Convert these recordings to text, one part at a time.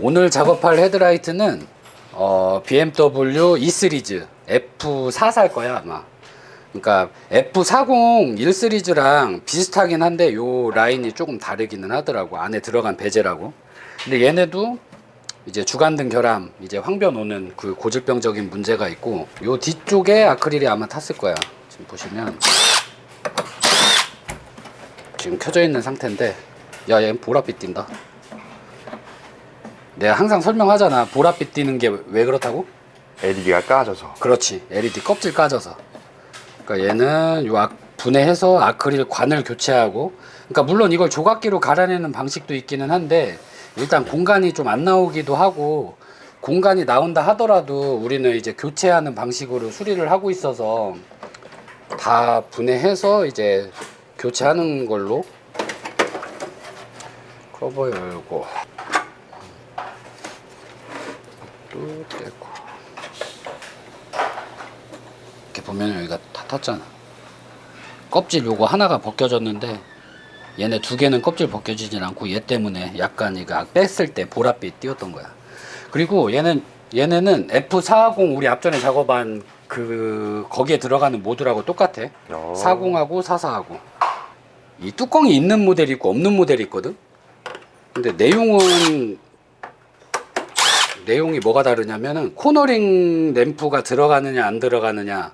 오늘 작업할 헤드라이트는 어, BMW E 시리즈 F4 살 거야 아마. 그러니까 F40 1 시리즈랑 비슷하긴 한데 요 라인이 조금 다르기는 하더라고 안에 들어간 베젤하고. 근데 얘네도 이제 주간등 결함, 이제 황변 오는 그 고질병적인 문제가 있고 요 뒤쪽에 아크릴이 아마 탔을 거야. 지금 보시면 지금 켜져 있는 상태인데 야, 얘 보랏빛 띈다. 내가 항상 설명하잖아. 보랏빛 띄는 게 왜 그렇다고? LED가 까져서. 그렇지. LED 껍질 까져서. 그러니까 얘는 요 악, 분해해서 아크릴 관을 교체하고 그러니까 물론 이걸 조각기로 갈아내는 방식도 있기는 한데 일단 공간이 좀 안 나오기도 하고 공간이 나온다 하더라도 우리는 이제 교체하는 방식으로 수리를 하고 있어서 다 분해해서 이제 교체하는 걸로 커버 열고 또 떼고 이렇게 보면 여기가 다 탔잖아. 껍질 요거 하나가 벗겨졌는데 얘네 두 개는 껍질 벗겨지진 않고 얘 때문에 약간 이거 뺐을 때 보랏빛 띄었던 거야. 그리고 얘는 얘네는 F450 우리 앞전에 작업한 그 거기에 들어가는 모듈하고 똑같아. 어. 40하고 44하고 이 뚜껑이 있는 모델이 있고 없는 모델이 있거든. 근데 내용은 내용이 뭐가 다르냐면은 코너링 램프가 들어가느냐 안 들어가느냐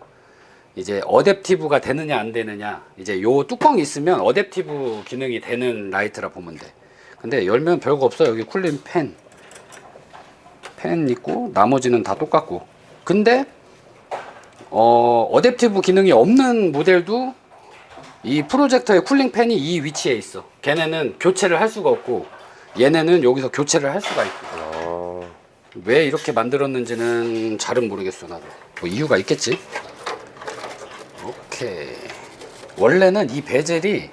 이제 어댑티브가 되느냐 안 되느냐 이제 요 뚜껑이 있으면 어댑티브 기능이 되는 라이트라 보면 돼. 근데 열면 별거 없어. 여기 쿨링 팬. 팬 있고 나머지는 다 똑같고. 근데 어 어댑티브 기능이 없는 모델도 이 프로젝터의 쿨링 팬이 이 위치에 있어. 걔네는 교체를 할 수가 없고 얘네는 여기서 교체를 할 수가 있고. 어. 왜 이렇게 만들었는지는 잘은 모르겠어 나도. 뭐 이유가 있겠지? 오케이. 원래는 이 베젤이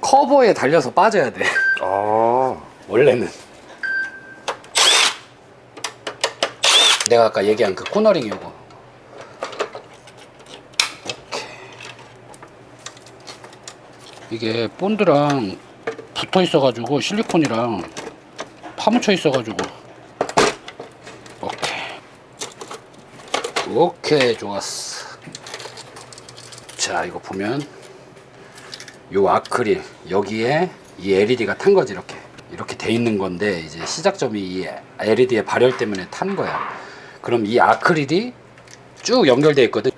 커버에 달려서 빠져야 돼. 아. 원래는. 내가 아까 얘기한 그 코너링 요거. 오케이. 이게 본드랑 붙어 있어 가지고 실리콘이랑 파묻혀 있어 가지고 오케이 오케이 좋았어. 자 이거 보면 요 아크릴 여기에 이 LED가 탄 거지 이렇게. 이렇게 돼 있는 건데 이제 시작점이 이 LED의 발열 때문에 탄 거야. 그럼 이 아크릴이 쭉 연결돼 있거든.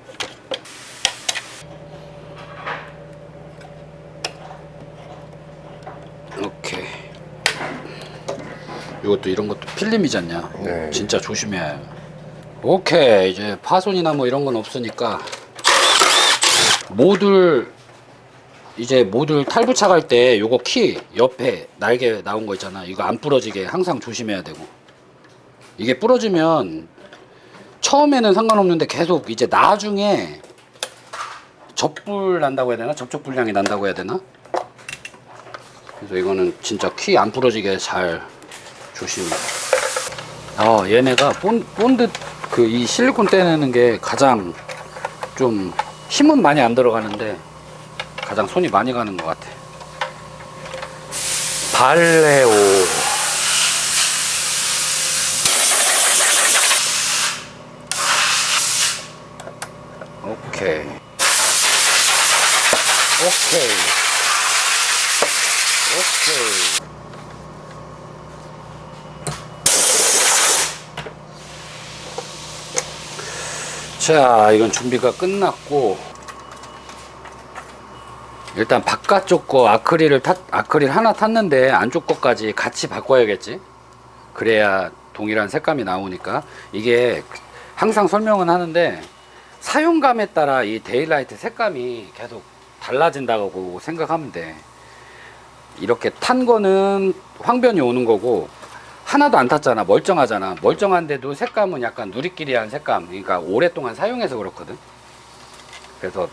오케이. 이것도 이런 것도 필름이잖냐? 네. 진짜 조심해야 오케이. 이제 파손이나 뭐 이런 건 없으니까 모듈 이제 모듈 탈부착할 때 요거 키 옆에 날개 나온 거 있잖아. 이거 안 부러지게 항상 조심해야 되고. 이게 부러지면 처음에는 상관없는데 계속 이제 나중에 접불 난다고 해야 되나? 접촉 불량이 난다고 해야 되나? 그래서 이거는 진짜 키 안 부러지게 잘 조심해. 아 얘네가 본, 본드 그 이 실리콘 떼내는 게 가장 좀 힘은 많이 안 들어가는데 가장 손이 많이 가는 것 같아. 발레오. 오케이. 오케이. 오케이. 자, 이건 준비가 끝났고 일단 바깥쪽 거 아크릴을 탔 아크릴 하나 탔는데 안쪽 거까지 같이 바꿔야겠지. 그래야 동일한 색감이 나오니까 이게 항상 설명은 하는데 사용감에 따라 이 데일라이트 색감이 계속 달라진다고 생각하면 돼. 이렇게 탄 거는 황변이 오는 거고 하나도 안 탔잖아. 멀쩡하잖아. 멀쩡한데도 색감은 약간 누리끼리한 색감. 그러니까 오랫동안 사용해서 그렇거든. 그래서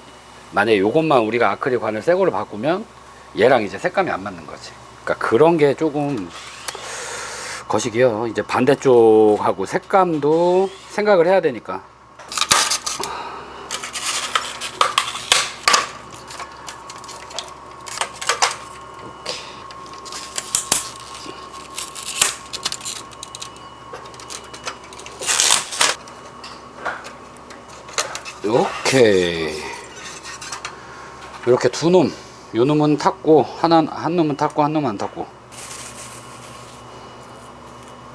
만약에 요것만 우리가 아크릴 관을 새 거로 바꾸면 얘랑 이제 색감이 안 맞는 거지. 그러니까 그런 게 조금 거시기요. 이제 반대쪽하고 색감도 생각을 해야 되니까 오케이. 이렇게 두 놈. 요 놈은 탔고 하나 한 놈은 탔고 한 놈은 안 탔고.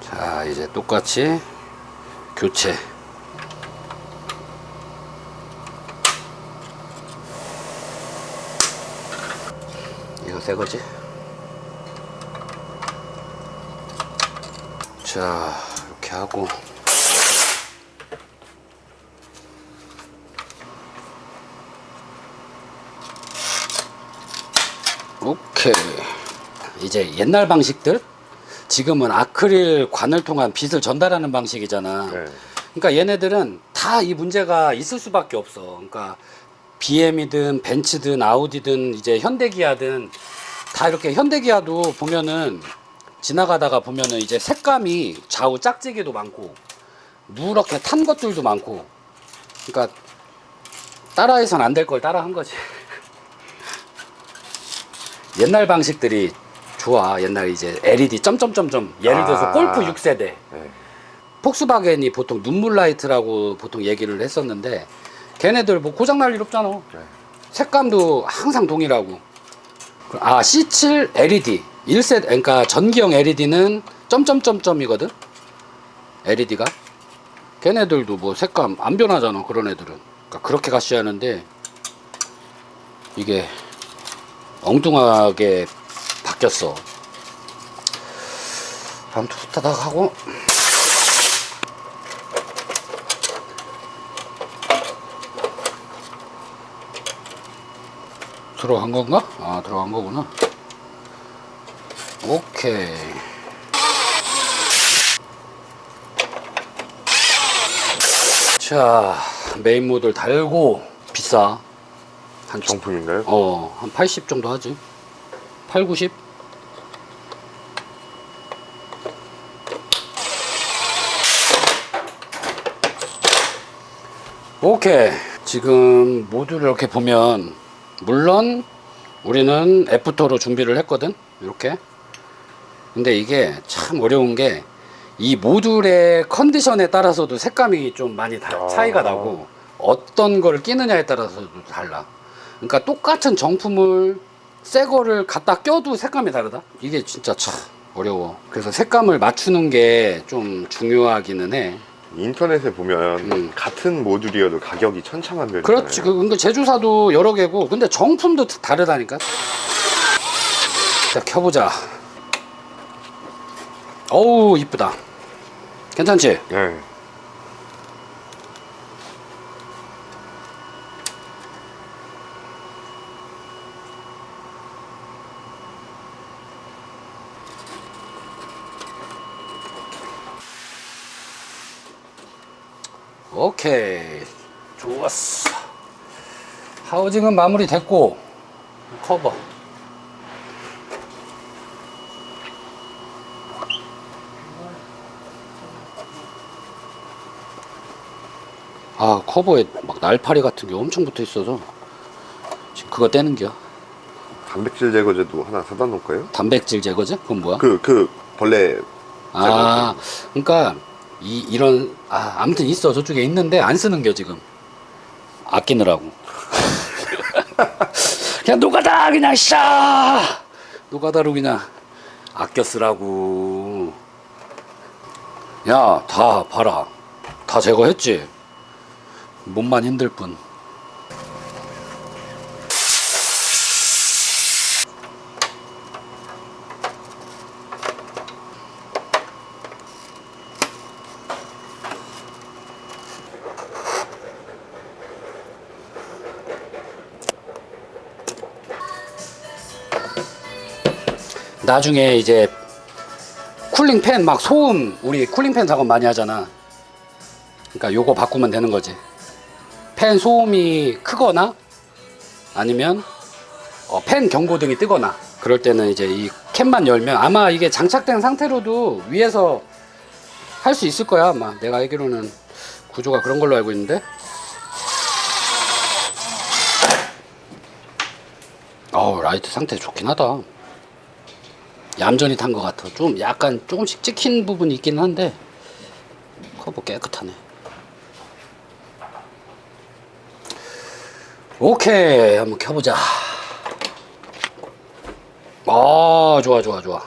자 이제 똑같이 교체. 이거 새 거지? 자 이렇게 하고 오케이 이제 옛날 방식들? 지금은 아크릴 관을 통한 빛을 전달하는 방식이잖아. 네. 그러니까 얘네들은 다 이 문제가 있을 수밖에 없어. 그러니까 BM이든 벤츠든 아우디든 이제 현대기아든 다 이렇게 현대기아도 보면은 지나가다가 보면은 이제 색감이 좌우 짝지기도 많고 누렇게 탄 것들도 많고. 그러니까 따라해선 안 될 걸 따라 한 거지 옛날 방식들이 좋아. 옛날 이제 LED 점점점점. 예를 들어서 아. 골프 6세대. 네. 폭스바겐이 보통 눈물 라이트라고 보통 얘기를 했었는데 걔네들 뭐 고장 날 일 없잖아. 네. 색감도 항상 동일하고. 아 C7 LED 1세 그러니까 전기형 LED는 점점점점이거든? LED가? 걔네들도 뭐 색감 안 변하잖아 그런 애들은. 그러니까 그렇게 가셔야 하는데 이게 엉뚱하게 바뀌었어. 아무튼 후타닥 하고. 들어간 건가? 아 들어간 거구나. 오케이. 자 메인 모드를 달고 비싸 한 정품인가요? 어, 한 80 정도 하지. 8, 90? 오케이. 지금 모두를 이렇게 보면, 물론 우리는 애프터로 준비를 했거든. 이렇게. 근데 이게 참 어려운 게, 이 모듈의 컨디션에 따라서도 색감이 좀 많이 다, 아. 차이가 나고, 어떤 걸 끼느냐에 따라서도 달라. 그러니까 똑같은 정품을 새 거를 갖다 껴도 색감이 다르다? 이게 진짜 참 어려워. 그래서 색감을 맞추는 게 좀 중요하기는 해. 인터넷에 보면 음. 같은 모듈이어도 가격이 천차만별이잖아요. 그렇지. 그, 근데 제조사도 여러 개고, 근데 정품도 다르다니까? 자, 켜보자. 어우, 이쁘다. 괜찮지? 네. 오케이. 좋았어. 하우징은 마무리 됐고, 커버. 아, 커버에 막 날파리 같은 게 엄청 붙어 있어서 지금 그거 떼는 겨. 단백질 제거제도 하나 사다 놓을까요? 단백질 제거제? 그건 뭐야? 그, 그, 벌레. 아, 그러니까 이 이런 아 아무튼 있어 저쪽에 있는데 안 쓰는 겨 지금 아끼느라고. 그냥 노가다 그냥 샤 노가다로 그냥 아껴 쓰라고. 야, 다 봐라. 다 제거했지. 몸만 힘들 뿐. 나중에 이제 쿨링팬 막 소음 우리 쿨링팬 작업 많이 하잖아. 그러니까 요거 바꾸면 되는 거지. 팬 소음이 크거나 아니면 어, 팬 경고등이 뜨거나 그럴 때는 이제 이 캔만 열면 아마 이게 장착된 상태로도 위에서 할 수 있을 거야 아마 내가 알기로는 구조가 그런 걸로 알고 있는데 어우 라이트 상태 좋긴 하다 얌전히 탄 것 같아. 좀 약간 조금씩 찍힌 부분이 있긴 한데 커버 깨끗하네. 오케이 한번 켜보자. 아 좋아 좋아 좋아